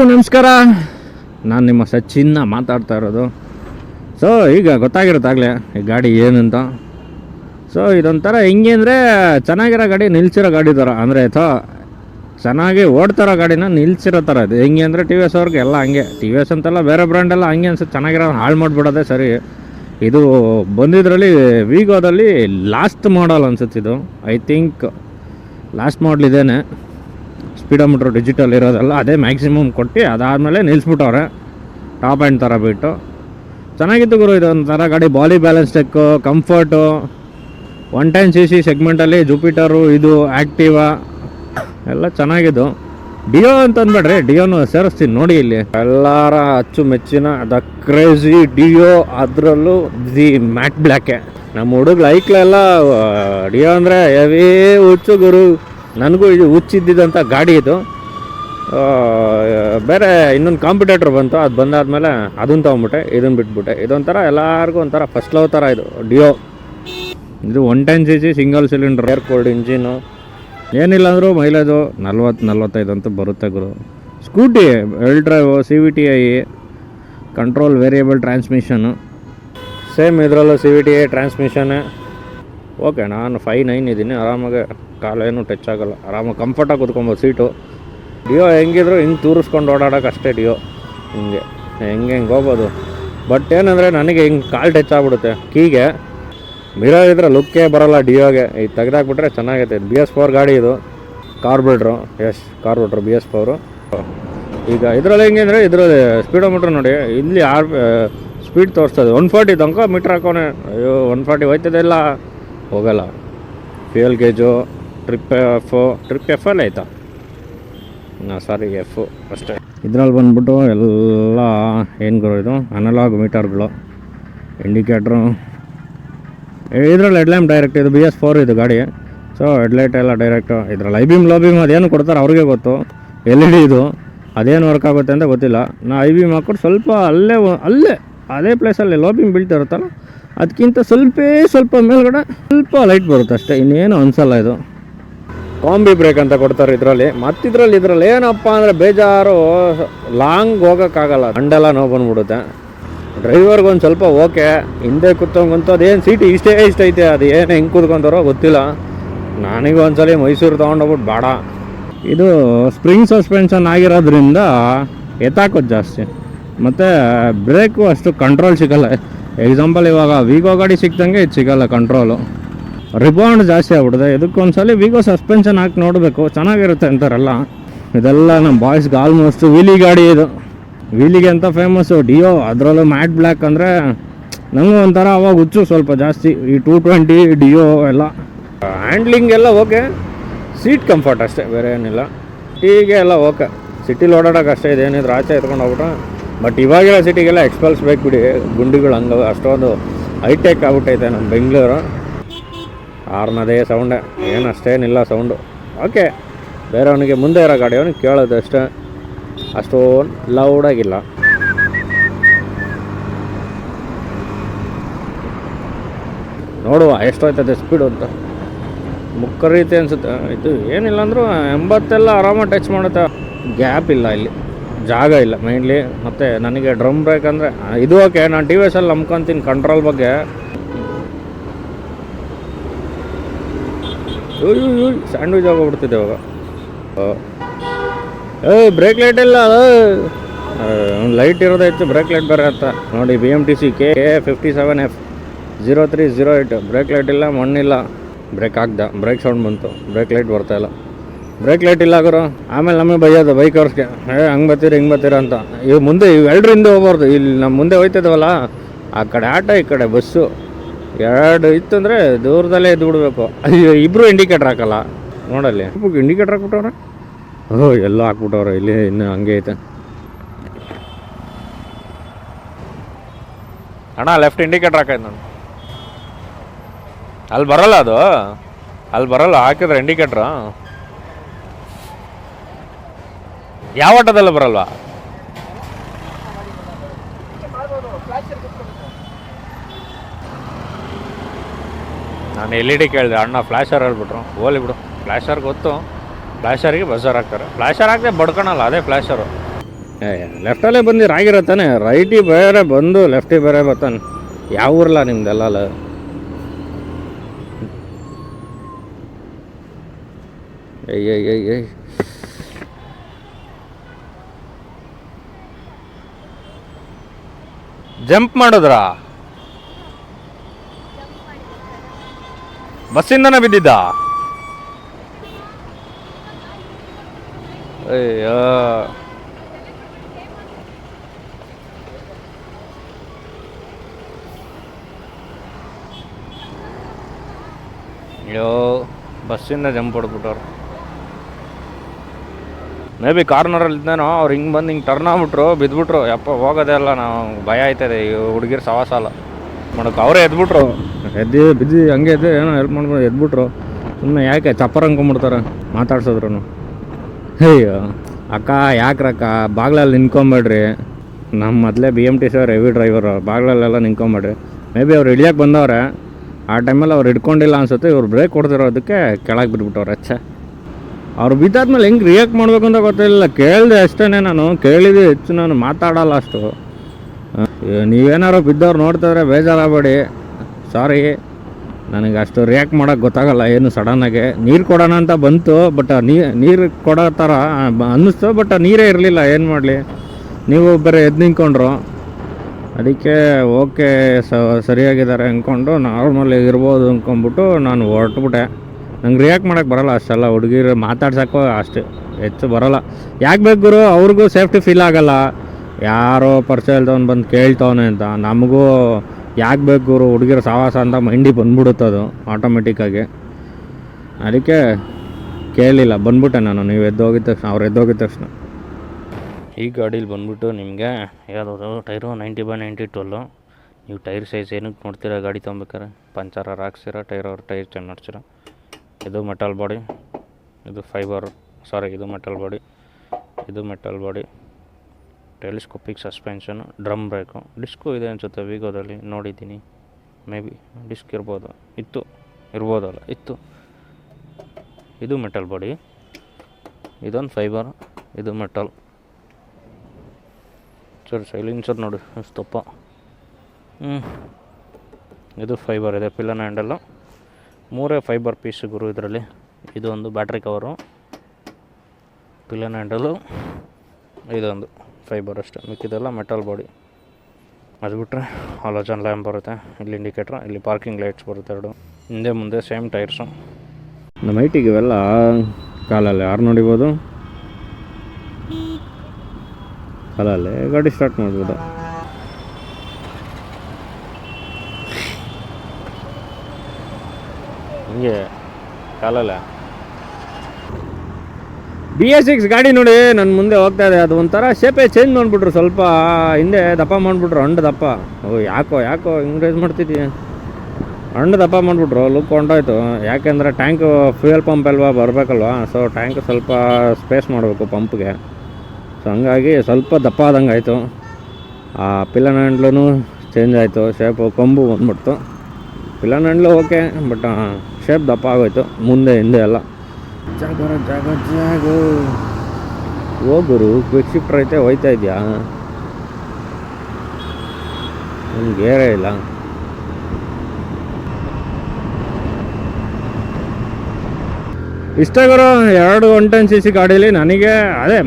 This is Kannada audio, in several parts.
ನಮಸ್ಕಾರ. ನಾನು ನಿಮ್ಮ ಸಚಿನ್ನ ಮಾತಾಡ್ತಾ ಇರೋದು. ಸೊ ಈಗ ಗೊತ್ತಾಗಿರುತ್ತಾಗಲೇ ಈ ಗಾಡಿ ಏನಂತ. ಸೊ ಇದೊಂಥರ ಹೆಂಗೆ ಅಂದರೆ ಚೆನ್ನಾಗಿರೋ ಗಾಡಿ, ನಿಲ್ಸಿರೋ ಗಾಡಿ ಥರ ಅಂದರೆ ಥೋ ಚೆನ್ನಾಗಿ ಓಡ್ತಾರೋ ಗಾಡಿನ ನಿಲ್ಸಿರೋ ಥರ ಇದು. ಹೆಂಗೆ ಅಂದರೆ ಟಿ ವಿ ಎಸ್ ಅವ್ರಿಗೆ ಎಲ್ಲ ಹಂಗೆ. ಟಿ ವಿ ಎಸ್ ಅಂತೆಲ್ಲ ಬೇರೆ ಬ್ರ್ಯಾಂಡೆಲ್ಲ ಹಂಗೆ ಅನ್ಸುತ್ತೆ. ಚೆನ್ನಾಗಿರೋ ಹಾಳು ಮಾಡಿಬಿಡೋದೇ ಸರಿ. ಇದು ಬಂದಿದ್ರಲ್ಲಿ ವಿಗೋದಲ್ಲಿ ಲಾಸ್ಟ್ ಮಾಡಲ್ ಅನ್ಸುತ್ತೆ ಇದು. ಐ ಥಿಂಕ್ ಲಾಸ್ಟ್ ಮಾಡಲ್ ಇದೇನೆ. ಸ್ಪೀಡೋಮೀಟ್ರ್ ಡಿಜಿಟಲ್ ಇರೋದೆಲ್ಲ ಅದೇ ಮ್ಯಾಕ್ಸಿಮಮ್ ಕೊಟ್ಟು ಅದಾದಮೇಲೆ ನಿಲ್ಲಿಸ್ಬಿಟ್ಟವ್ರೆ. ಟಾಪ್ ಆ್ಯಂಡ್ ಥರ ಬಿಟ್ಟು. ಚೆನ್ನಾಗಿತ್ತು ಗುರು ಇದೊಂಥರ ಗಾಡಿ ಬಾಲಿ balance tech comfort one ten C C ಸೆಗ್ಮೆಂಟಲ್ಲಿ Jupiter ಇದು ಆ್ಯಕ್ಟಿವಾ ಎಲ್ಲ ಚೆನ್ನಾಗಿದ್ದು. ಡಿಯೋ ಅಂತ ಅಂದ್ಬೇಡ್ರಿ ಡಿಯೋನು ಸೇರಿಸ್ತೀನಿ ನೋಡಿ ಇಲ್ಲಿ. ಎಲ್ಲರ ಅಚ್ಚುಮೆಚ್ಚಿನ ದ ಕ್ರೇಜಿ ಡಿಯೋ ಅದರಲ್ಲೂ ದಿ ಮ್ಯಾಟ್ ಬ್ಲ್ಯಾಕೆ ನಮ್ಮ ಹುಡುಗ ಐಕ್ಲೆಲ್ಲ ಡಿಯೋ ಅಂದರೆ ಹೆವಿ ಹುಚ್ಚು ಗುರು. ನನಗೂ ಇದು ಹುಚ್ಚಿದ್ದಂಥ ಗಾಡಿ ಇದು. ಬೇರೆ ಇನ್ನೊಂದು ಕಾಂಪಿಟೇಟ್ರ್ ಬಂತು, ಅದು ಬಂದಾದಮೇಲೆ ಅದನ್ನು ತೊಗೊಂಬಿಟ್ಟೆ ಇದನ್ನು ಬಿಟ್ಬಿಟ್ಟೆ. ಇದೊಂಥರ ಎಲ್ಲರಿಗೂ ಒಂಥರ ಫಸ್ಟ್ ಲವ್ ಥರ ಇದು, ಡಿಯೋ. ಇದು one ten C C single cylinder air cold engine ಏನಿಲ್ಲ ಅಂದರೂ ಮೈಲೇಜು ನಲ್ವತ್ತು ನಲ್ವತ್ತೈದು ಅಂತ ಬರುತ್ತೆ ಗುರು. Scooty L drive C V T I control variable transmission same ಇದರಲ್ಲೂ ಸಿ ವಿ ಟಿ ಐ ಟ್ರಾನ್ಸ್ಮಿಷನ್ನೇ ಓಕೆ, ನಾನು ಫೈ ನೈನ್ ಇದ್ದೀನಿ, ಆರಾಮಾಗೆ ಕಾಲೇನು ಟಚ್ ಆಗಲ್ಲ. ಆರಾಮಾಗಿ ಕಂಫರ್ಟಾಗಿ ಕೂತ್ಕೊಬೋದು ಸೀಟು ಡಿಯೋ ಹೆಂಗಿದ್ರು ಹಿಂಗೆ ತೂರಿಸ್ಕೊಂಡು ಓಡಾಡೋಕೆ ಅಷ್ಟೇ ಡಿಯೋ, ಹಿಂಗೆ. ಹೆಂಗೆ ಹಿಂಗೆ ಹೋಗ್ಬೋದು ಬಟ್ ಏನಂದರೆ ನನಗೆ ಹಿಂಗೆ ಕಾಲು ಟಚ್ ಆಗ್ಬಿಡುತ್ತೆ. ಕೀಗೆ ಮಿರರ್ ಇದ್ರೆ ಲುಕ್ಕೇ ಬರೋಲ್ಲ ಡಿಯೋಗೆ. ಈಗ ತೆಗ್ದಾಕ್ಬಿಟ್ರೆ ಚೆನ್ನಾಗೈತೆ. ಬಿ ಎಸ್ ಫೋರ್ ಗಾಡಿ ಇದು. Carburettor S carburettor B S four ಈಗ ಇದರಲ್ಲಿ ಹೆಂಗೆ ಅಂದರೆ ಇದರಲ್ಲಿ ಸ್ಪೀಡೋಮೀಟ್ರ್ ನೋಡಿ, ಇಲ್ಲಿ ಆರ್ ಸ್ಪೀಡ್ ತೋರಿಸ್ತದೆ ಒನ್ ಫಾರ್ಟಿ ತನಕ ಮೀಟ್ರ್ ಹಾಕೋನೆ. ಅಯ್ಯೋ ಒನ್ ಫಾರ್ಟಿ ಹೋಯ್ತದೆಲ್ಲ ಹೋಗಲ್ಲ. Fuel gauge trip F trip F ಅಲ್ಲಿ ಆಯ್ತಾ? ಹಾಂ ಸಾರಿ ಎಫ್ ಅಷ್ಟೇ. ಇದ್ರಲ್ಲಿ ಬಂದ್ಬಿಟ್ಟು ಎಲ್ಲ ಏನು ಇದು? ಅನಲಾಗ್ ಮೀಟರ್ಗಳು ಇಂಡಿಕೇಟ್ರು ಇದ್ರಲ್ಲಿ ಹೆಡ್ಲೈಮ್ ಡೈರೆಕ್ಟ್ ಇದು ಬಿ ಎಸ್ ಫೋರ್ ಇದು ಗಾಡಿ. ಸೊ ಹೆಡ್ಲೈಟ್ ಎಲ್ಲ ಡೈರೆಕ್ಟು ಇದ್ರಲ್ಲಿ. ಐ ಬಿಮ್ ಲೋ ಬಿಮ್ ಅದೇನು ಕೊಡ್ತಾರೆ ಅವ್ರಿಗೆ ಗೊತ್ತು. ಎಲ್ ಇ ಡಿ ಇದು. ಅದೇನು ವರ್ಕ್ ಆಗುತ್ತೆ ಅಂತ ಗೊತ್ತಿಲ್ಲ. ನಾ ಐ ಬಿಮ್ ಹಾಕ್ಬಿಟ್ಟು ಸ್ವಲ್ಪ ಅಲ್ಲೇ ಅಲ್ಲೇ, ಅದೇ ಪ್ಲೇಸಲ್ಲಿ ಲೋ ಬಿಮ್ ಬೀಳ್ತಿರುತ್ತಲ್ಲ ಅದಕ್ಕಿಂತ ಸ್ವಲ್ಪ ಸ್ವಲ್ಪ ಮೇಲ್ಗಡೆ ಸ್ವಲ್ಪ ಲೈಟ್ ಬರುತ್ತೆ ಅಷ್ಟೇ ಇನ್ನೇನು ಅನ್ಸಲ್ಲ ಇದು. ಕಾಂಬಿ ಬ್ರೇಕ್ ಅಂತ ಕೊಡ್ತಾರೆ ಇದರಲ್ಲಿ. ಮತ್ತಿದ್ರಲ್ಲಿ ಇದರಲ್ಲಿ ಏನಪ್ಪ ಅಂದರೆ ಬೇಜಾರು ಲಾಂಗ್ ಹೋಗೋಕ್ಕಾಗಲ್ಲ. ಹಂಡೆಲ್ಲ ನೋವು ಬಂದ್ಬಿಡುತ್ತೆ. ಡ್ರೈವರ್ಗೆ ಒಂದು ಸ್ವಲ್ಪ ಓಕೆ ಹಿಂದೆ ಕೂತ್ಕೊಂಗಂತೂ ಅದೇನು ಸೀಟ್ ಇಷ್ಟೇ ಇಷ್ಟ ಐತೆ ಅದು ಏನು ಹೆಂಗೆ ಕೂತ್ಕೊಂತಾರೋ ಗೊತ್ತಿಲ್ಲ. ನನಗೆ ಒಂದ್ಸಲ ಮೈಸೂರು ತೊಗೊಂಡೋಗ್ಬಿಟ್ಟು ಬೇಡ. ಇದು ಸ್ಪ್ರಿಂಗ್ ಸಸ್ಪೆನ್ಷನ್ ಆಗಿರೋದ್ರಿಂದ ಎತ್ತಾಕೋದು ಜಾಸ್ತಿ. ಮತ್ತು ಬ್ರೇಕು ಅಷ್ಟು ಕಂಟ್ರೋಲ್ ಸಿಗಲ್ಲ. ಎಕ್ಸಾಂಪಲ್ ಇವಾಗ ವಿಗೋ ಗಾಡಿ ಸಿಕ್ದಂಗೆ ಇದು ಸಿಗಲ್ಲ ಕಂಟ್ರೋಲು ರಿಬೌಂಡ್ ಜಾಸ್ತಿ ಆಗ್ಬಿಡುತ್ತೆ. ಇದಕ್ಕೊಂದ್ಸಲ ವಿಗೋ ಸಸ್ಪೆನ್ಷನ್ ಹಾಕಿ ನೋಡಬೇಕು. ಚೆನ್ನಾಗಿರುತ್ತೆ ಅಂತಾರಲ್ಲ. ಇದೆಲ್ಲ ನಮ್ಮ ಬಾಯ್ಸ್ಗೆ ಆಲ್ಮೋಸ್ಟ್ ವೀಲಿ ಗಾಡಿ ಇದು. ವೀಲಿಗೆ ಅಂತ ಫೇಮಸ್ಸು ಡಿಯೋ ಅದರಲ್ಲೂ ಮ್ಯಾಟ್ ಬ್ಲ್ಯಾಕ್ ಅಂದರೆ ನನಗೂ ಒಂಥರ ಅವಾಗ ಹುಚ್ಚು ಸ್ವಲ್ಪ ಜಾಸ್ತಿ. ಈ ಟೂ ಟ್ವೆಂಟಿ ಡಿಯೋ ಎಲ್ಲ. ಹ್ಯಾಂಡ್ಲಿಂಗ್ ಎಲ್ಲ ಓಕೆ ಸೀಟ್ ಕಂಫರ್ಟ್ ಅಷ್ಟೇ, ಬೇರೆ ಏನಿಲ್ಲ. ಹೀಗೆ ಎಲ್ಲ ಓಕೆ ಸಿಟಿಲಿ ಓಡಾಡೋಕೆ ಅಷ್ಟೇ ಇದೇನಿದ್ರು ಆಚೆ ಎತ್ಕೊಂಡು ಹೋಗ್ಬಿಟ್ರೆ ಬಟ್ ಇವಾಗಿರೋ ಸಿಟಿಗೆಲ್ಲ ಎಕ್ಸ್ಪಲ್ಸ್ ಬೇಕು ಬಿಡಿ ಗುಂಡಿಗಳು ಹಂಗೆ, ಅಷ್ಟೊಂದು ಹೈಟೆಕ್ ಆಗ್ಬಿಟ್ಟೈತೆ ನಮ್ಮ ಬೆಂಗಳೂರು. ಆರ್ನದೇ ಸೌಂಡೆ ಏನು ಅಷ್ಟೇನಿಲ್ಲ ಸೌಂಡು ಓಕೆ ಬೇರೆಯವನಿಗೆ ಮುಂದೆ ಇರೋ ಗಾಡಿ ಅವನಿಗೆ ಕೇಳೋದು ಅಷ್ಟೇ. ಅಷ್ಟೊಂದು ಲೌಡಾಗಿಲ್ಲ ನೋಡುವ ಎಷ್ಟೋಯ್ತದೆ ಸ್ಪೀಡು ಅಂತ. ಮುಕ್ಕರೀತಿ ಅನಿಸುತ್ತೆ. ಇದು ಏನಿಲ್ಲ ಅಂದರೂ ಎಂಬತ್ತೆಲ್ಲ ಆರಾಮಾಗಿ ಟಚ್ ಮಾಡುತ್ತೆ. ಗ್ಯಾಪ್ ಇಲ್ಲ ಇಲ್ಲಿ. ಜಾಗ ಇಲ್ಲ ಮೈನ್ಲಿ ಮತ್ತು ನನಗೆ ಡ್ರಮ್ ಬ್ರೇಕ್ ಅಂದರೆ ಇದು ಓಕೆ ನಾನು ಟಿ ವಿ ಎಸ್ ಅಲ್ಲಿ ನಂಬ್ಕೊಂತೀನಿ ಕಂಟ್ರೋಲ್ ಬಗ್ಗೆ. ಸ್ಯಾಂಡ್ವಿಚ್ ಆಗೋಗ್ಬಿಡ್ತಿದ್ದೆ ಇವಾಗ. ಏ ಬ್ರೇಕ್ ಲೈಟ್ ಇಲ್ಲ ಒಂದು ಲೈಟ್ ಇತ್ತು ಬ್ರೇಕ್ ಲೈಟ್ ಬೇರೆ ಅಂತ. ನೋಡಿ B M T C K A fifty seven F zero three zero eight brake light ಇಲ್ಲ ಮಣ್ಣಿಲ್ಲ ಬ್ರೇಕ್ ಹಾಕ್ದ ಬ್ರೇಕ್ ಸೌಂಡ್ ಬಂತು ಬ್ರೇಕ್ ಲೈಟ್ ಬರ್ತಾಯಿಲ್ಲ ಬ್ರೇಕ್ ಲೈಟ್ ಇಲ್ಲ ಗುರು. ಆಮೇಲೆ ನಮಗೆ ಬೈಯೋದು ಬೈಕ್ ಅವ್ರಿಗೆ. ಏ ಹಂಗೆ ಬತ್ತೀರಿ ಹಿಂಗೆ ಬತ್ತೀರ ಅಂತ. ಇವು ಮುಂದೆ ಇವು ಎರಡರಿಂದ ಹೋಗ್ಬಾರ್ದು. ಇಲ್ಲಿ ನಮ್ಮ ಮುಂದೆ ಹೋಯ್ತಿದ್ವಲ್ಲ ಆ ಕಡೆ ಆಟೋ ಈ ಕಡೆ ಬಸ್ಸು ಎರಡು ಇತ್ತು ಅಂದರೆ ದೂರದಲ್ಲೇ ಎದ್ದು ಬಿಡಬೇಕು. ಅಯ್ಯೋ ಇಬ್ಬರು ಇಂಡಿಕೇಟ್ರ್ ಹಾಕಲ್ಲ. ನೋಡಲ್ಲಿ. ಇಂಡಿಕೇಟ್ರ್ ಹಾಕ್ಬಿಟ್ಟವ್ರೆ? ಓ ಎಲ್ಲ ಹಾಕ್ಬಿಟ್ಟವ್ರೆ. ಇಲ್ಲಿ ಇನ್ನು ಹಂಗೆ ಐತೆ. ಅಣ್ಣ ಲೆಫ್ಟ್ ಇಂಡಿಕೇಟ್ರ್ ಹಾಕೈತೆ ನಾನು ಅಲ್ಲಿ ಬರಲ್ಲ ಅದು. ಅಲ್ಲಿ ಬರಲ್ಲ ಹಾಕಿದ್ರೆ ಇಂಡಿಕೇಟ್ರ ಯಾವ ಆಟದಲ್ಲೂ ಬರಲ್ವಾ? ನಾನು ಎಲ್ ಇ ಡಿ ಕೇಳಿದೆ. ಅಣ್ಣ ಫ್ಲ್ಯಾಶರ್ ಹೇಳ್ಬಿಟ್ರು. ಹೋಲಿ ಬಿಡು. ಫ್ಲ್ಯಾಶರ್ ಗೊತ್ತು. ಫ್ಲ್ಯಾಶರಿಗೆ ಬಸ್ಸರ್ ಹಾಕ್ತಾರೆ. ಫ್ಲ್ಯಾಶರ್ ಹಾಕದೆ ಬಡ್ಕೊಳಲ್ಲ ಅದೇ ಫ್ಲ್ಯಾಶರು ಲೆಫ್ಟಲ್ಲೇ ಬಂದಿರ ಆಗಿರತ್ತಾನೆ ರೈಟಿ ಬೇರೆ ಬಂದು ಲೆಫ್ಟಿ ಬೇರೆ ಬರ್ತಾನೆ. ಯಾವ ಊರಲ್ಲ ನಿಮ್ದೆಲ್ಲ ಏಯ್ ಏಯ್ ಏಯ್. ಜಂಪ್ ಮಾಡಿದ್ರಾ? ಬಸ್ಸಿಂದನೇ ಬಿದ್ದಿದ್ದ? ಅಯ್ಯೋ. ಅಯ್ಯೋ ಬಸ್ಸಿಂದ ಜಂಪ್ ಹೊಡ್ಬಿಟ್ಟವ್ರು ಮೇ ಬಿ ಕಾರ್ನರಲ್ಲಿ ಇದ್ದೇನೋ ಅವ್ರು ಹಿಂಗೆ ಬಂದು ಹಿಂಗೆ ಟರ್ನ್ ಆಗ್ಬಿಟ್ರು ಬಿದ್ದುಬಿಟ್ರು ಯಪ್ಪ, ಹೋಗೋದೇ ಅಲ್ಲ ನಾವು ಭಯ ಆಯ್ತದೆ ಈ ಹುಡುಗಿರು ಸವಾಸ ಅಲ್ಲ. ಮಾಡಕ್ಕೆ ಅವರೇ ಎದ್ಬಿಟ್ರು. ಎದ್ದು, ಬಿದ್ದು, ಹಂಗೆ ಎದ್ದು, ಏನೋ ಹೆಲ್ಪ್ ಮಾಡ್ಬೋದು ಎದ್ಬಿಟ್ರು. ಸುಮ್ಮನೆ ಯಾಕೆ ಚಪ್ಪರ್ ಅಂದ್ಕೊಂಬಿಡ್ತಾರೆ ಮಾತಾಡ್ಸಿದ್ರು ಅಯ್ಯೋ, ಅಕ್ಕ, ಯಾಕ್ರಕ್ಕ, ಬಾಗ್ಲಲ್ಲಿ ನಿಂತ್ಕೊಂಬೇಡ್ರಿ. ನಮ್ಮ ಮೊದಲೇ ಬಿ ಎಂ ಟಿ ಸಿ ಅವ್ರು ಹೆವಿ ಡ್ರೈವರು ಬಾಗ್ಲಲ್ಲೆಲ್ಲ ನಿಂತ್ಕೊಂಬೇಡ್ರಿ. ಮೇ ಬಿ ಅವ್ರು ಇಳಿಯಕ್ಕೆ ಬಂದವ್ರೆ. ಆ ಟೈಮಲ್ಲಿ ಅವ್ರು ಹಿಡ್ಕೊಂಡಿಲ್ಲ ಅನ್ಸುತ್ತೆ, ಇವ್ರು ಬ್ರೇಕ್ ಕೊಡ್ತಿರೋದಕ್ಕೆ ಕೆಳಗೆ ಬಿಟ್ಬಿಟ್ಟವ್ರೆ ಅಚ್ಚೆ. ಅವ್ರು ಬಿದ್ದಾದ್ಮೇಲೆ ಹೆಂಗೆ ರಿಯಾಕ್ಟ್ ಮಾಡಬೇಕು ಅಂತ ಗೊತ್ತಿಲ್ಲ. ಕೇಳಿದೆ ಅಷ್ಟೇ ನಾನು. ಕೇಳಿದೆ ಹೆಚ್ಚು ನಾನು ಮಾತಾಡಲ್ಲ ಅಷ್ಟು. ನೀವೇನಾರು ಬಿದ್ದವ್ರು ನೋಡ್ತಿದ್ರೆ ಬೇಜಾರಾಗಬೇಡಿ. ಸಾರಿ ನನಗೆ ಅಷ್ಟು ರಿಯಾಕ್ಟ್ ಮಾಡೋಕ್ಕೆ ಗೊತ್ತಾಗಲ್ಲ. ಏನು ಸಡನ್ನಾಗೆ ನೀರು ಕೊಡೋಣ ಅಂತ ಬಂತು ಬಟ್ ನೀರು ಕೊಡೋ ಥರ ಅನ್ನಿಸ್ತು ಬಟ್ ನೀರೇ ಇರಲಿಲ್ಲ. ಏನು ಮಾಡಲಿ? ನೀವು ಬೇರೆ ಎದ್ದು ನಿಂತ್ಕೊಂಡ್ರು. ಅದಕ್ಕೆ ಓಕೆ ಸ, ಸರಿಯಾಗಿದ್ದಾರೆ ಅಂದ್ಕೊಂಡು ನಾರ್ಮಲ್ ಇರ್ಬೋದು ಅಂದ್ಕೊಂಬಿಟ್ಟು ನಾನು ಹೊರಟ್ಬಿಟ್ಟೆ. ನಂಗೆ ರಿಯಾಕ್ಟ್ ಮಾಡೋಕ್ಕೆ ಬರಲ್ಲ ಅಷ್ಟೆಲ್ಲ. ಹುಡುಗಿರು ಮಾತಾಡ್ಸೋಕ್ಕೂ ಅಷ್ಟು, ಹೆಚ್ಚು ಬರಲ್ಲ. ಯಾಕೆ ಬೇಕು ಗುರು? ಅವ್ರಿಗೂ ಸೇಫ್ಟಿ ಫೀಲ್ ಆಗಲ್ಲ. ಯಾರೋ ಪರಿಚಯ ಇಲ್ದವ್ನು ಬಂದು ಕೇಳ್ತವನೆ ಅಂತ. ನಮಗೂ ಯಾಕೆ ಬೇಕು ಗುರು? ಹುಡುಗಿರ ಸಾವಾಸ ಅಂತ ಮೈಂಡಿಗೆ ಬಂದ್ಬಿಡುತ್ತೆ ಅದು ಆಟೋಮೆಟಿಕ್ಕಾಗಿ ಅದಕ್ಕೆ ಕೇಳಲಿಲ್ಲ ಬಂದ್ಬಿಟ್ಟೆ ನಾನು. ನೀವು ಎದ್ದೋಗಿದ ತಕ್ಷಣ, ಅವ್ರು ಎದ್ದೋಗಿದ ತಕ್ಷಣ. ಈ ಗಾಡೀಲಿ ಬಂದ್ಬಿಟ್ಟು ನಿಮಗೆ ಯಾವುದು tyre ninety by ninety twelve. ನೀವು ಟೈರ್ ಸೈಜ್ ಏನಕ್ಕೆ ನೋಡ್ತೀರಾ ಗಾಡಿ ತೊಗೊಬೇಕಾರೆ ಪಂಚರ್ ಹಾಕ್ಸಿರ, ಟೈರ್ ಅವ್ರ ಟೈರ್ ಚೇಂಜ್ ಇದು ಮೆಟಲ್ ಬಾಡಿ, ಇದು ಫೈಬರ್, ಸಾರಿ, ಇದು ಮೆಟಲ್ ಬಾಡಿ, ಇದು metal body. Telescopic suspension, drum brake. Disc ಇದೆ ಅನಿಸುತ್ತೆ ವಿಗೋದಲ್ಲಿ, ನೋಡಿದ್ದೀನಿ. ಮೇ ಬಿ ಡಿಸ್ಕ್ ಇರ್ಬೋದು. ಇತ್ತು, ಇರ್ಬೋದಲ್ಲ, ಇತ್ತು. ಇದು ಮೆಟಲ್ ಬಾಡಿ, ಇದೊಂದು ಫೈಬರ್, ಇದು ಮೆಟಲ್. ಸರಿ ಸೈಲೆನ್ಸರ್ ನೋಡಿ ಸ್ತಪ್ಪ ಹ್ಞೂ ಇದು ಫೈಬರ್ ಇದೆ ಪಿಲ್ಲನ್ ಹ್ಯಾಂಡಲ್ಲು. ಮೂರೇ ಫೈಬರ್ ಪೀಸ್ ಗುರು ಇದರಲ್ಲಿ. ಇದು ಒಂದು ಬ್ಯಾಟ್ರಿ ಕವರು ಪಿಲನ್ ಹ್ಯಾಂಡಲು ಇದೊಂದು ಫೈಬರ್ ಅಷ್ಟೇ. ಮಿಕ್ಕಿದೆಲ್ಲ ಮೆಟಲ್ ಬಾಡಿ ಅದು ಬಿಟ್ಟರೆ ಆಲೋಜನ್ ಲ್ಯಾಂಪ್ ಬರುತ್ತೆ. ಇಲ್ಲಿ ಇಂಡಿಕೇಟ್ರ್ ಇಲ್ಲಿ ಪಾರ್ಕಿಂಗ್ ಲೈಟ್ಸ್ ಬರುತ್ತೆ ಎರಡು. ಹಿಂದೆ ಮುಂದೆ ಸೇಮ್ ಟೈರ್ಸು ನಮ್ಮ ಐಟಿಗೆ ಇವೆಲ್ಲ ಕಾಲಲ್ಲಿ ಯಾರು ನೋಡಿಬೋದು? ಕಾಲಲ್ಲೇ ಗಾಡಿ ಸ್ಟಾರ್ಟ್ ಮಾಡ್ಬೋದು. ಹಿಂಗೆ ಕಾಲಲ್ಲ. ಬಿ ಎಸ್ ಸಿಕ್ಸ್ ಗಾಡಿ ನೋಡಿ ನನ್ನ ಮುಂದೆ ಹೋಗ್ತಾ ಇದೆ. ಅದು ಒಂಥರ ಶೇಪೇ ಚೇಂಜ್ ಮಾಡಿಬಿಟ್ರು ಸ್ವಲ್ಪ, ಹಿಂದೆ ದಪ್ಪ ಮಾಡಿಬಿಟ್ರು ಹಣ್ಣು ದಪ್ಪ. ಓ, ಯಾಕೋ ಯಾಕೋ, ಹಿಂಗೆ ರೇಸ್ ಮಾಡ್ತಿದ್ದೀಯ ಹಣ್ಣು ದಪ್ಪ ಮಾಡಿಬಿಟ್ರು ಲುಕ್ ಹೊಂಟೋಯ್ತು. ಯಾಕೆಂದರೆ ಟ್ಯಾಂಕು ಫ್ಯೂಯಲ್ ಪಂಪ್ ಅಲ್ವಾ ಬರಬೇಕಲ್ವಾ? ಸೊ ಟ್ಯಾಂಕ್ ಸ್ವಲ್ಪ ಸ್ಪೇಸ್ ಮಾಡಬೇಕು ಪಂಪ್ಗೆ ಸೊ ಹಂಗಾಗಿ ಸ್ವಲ್ಪ ದಪ್ಪ ಆದಂಗೆ ಆಯಿತು ಆ ಪಿಲ್ಲನ ಹ್ಯಾಂಡ್ಲೂ ಚೇಂಜ್ ಆಯಿತು. ಶೇಪು ಕೊಂಬು ಬಂದ್ಬಿಡ್ತು. ಪಿಲ್ಲನ್ ಹಣ್ಣು ಓಕೆ ಬಟ್ ಶೇಪ್ ದಪ್ಪ ಆಗೋಯ್ತು. ಮುಂದೆ ಹಿಂದೆ ಎಲ್ಲ. ಜಾಗರ ಜಾಗ ಜಾಗ. ಹೋಗುರು ಕ್ವಿಕ್ ಶಿಫ್ಟರ್ ಐತೆ ಹೋಯ್ತಾ ಇದೆಯಾ? ಒಂದು ಏರೇ ಇಲ್ಲ. ಇಷ್ಟ ಗುರು ಎರಡು ಒನ್ ಟೆನ್ ಸಿ ಸಿ ಗಾಡೀಲಿ ನನಗೆ ಅದೇ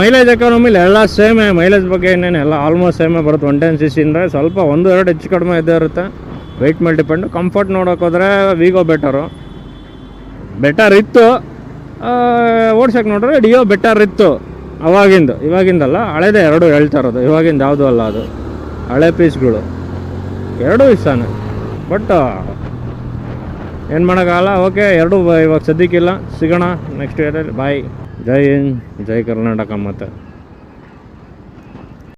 ಮೈಲೇಜ್ ಎಕಾನಮಿಲಿ ಎಲ್ಲ ಸೇಮೇ ಮೈಲೇಜ್ ಬಗ್ಗೆ ಏನೇನು ಎಲ್ಲ ಆಲ್ಮೋಸ್ಟ್ ಸೇಮೇ ಬರುತ್ತೆ ಒನ್ ಟೆನ್ ಸಿ ಸಿ ಅಂದರೆ ಸ್ವಲ್ಪ ಒಂದು ಎರಡು ಹೆಚ್ಚು ಕಡಿಮೆ ಇದ್ದೇ ಇರುತ್ತೆ. ವೆಯ್ಟ್ ಮೇಲೆ ಡಿಪೆಂಡು ಕಂಫರ್ಟ್ ನೋಡೋಕ್ಕೋದ್ರೆ ವಿಗೋ ಬೆಟರು ಬೆಟರ್ ಇತ್ತು. ಓಡ್ಸೋಕೆ ನೋಡಿದ್ರೆ ಡಿಯೋ ಬೆಟರ್ ಇತ್ತು. ಅವಾಗಿಂದು, ಇವಾಗಿಂದಲ್ಲ, ಹಳೇದೇ ಎರಡು ಹೇಳ್ತಾ ಇರೋದು ಇವಾಗಿಂದ ಯಾವುದೂ ಅಲ್ಲ ಅದು. ಹಳೆ ಪೀಸ್ಗಳು ಎರಡೂ ಇಷ್ಟಾನೆ. ಬಟ್ ಏನು ಮಾಡೋಕ್ಕಾಗಲ್ಲ. ಓಕೆ ಎರಡೂ ಇವಾಗ ಸದ್ಯಕ್ಕಿಲ್ಲ ಸಿಗೋಣ ನೆಕ್ಸ್ಟ್ ಇಯರಲ್ಲಿ ಬಾಯ್ ಜೈ ಹಿಂದ್, ಜೈ ಕರ್ನಾಟಕ ಮತ್ತು.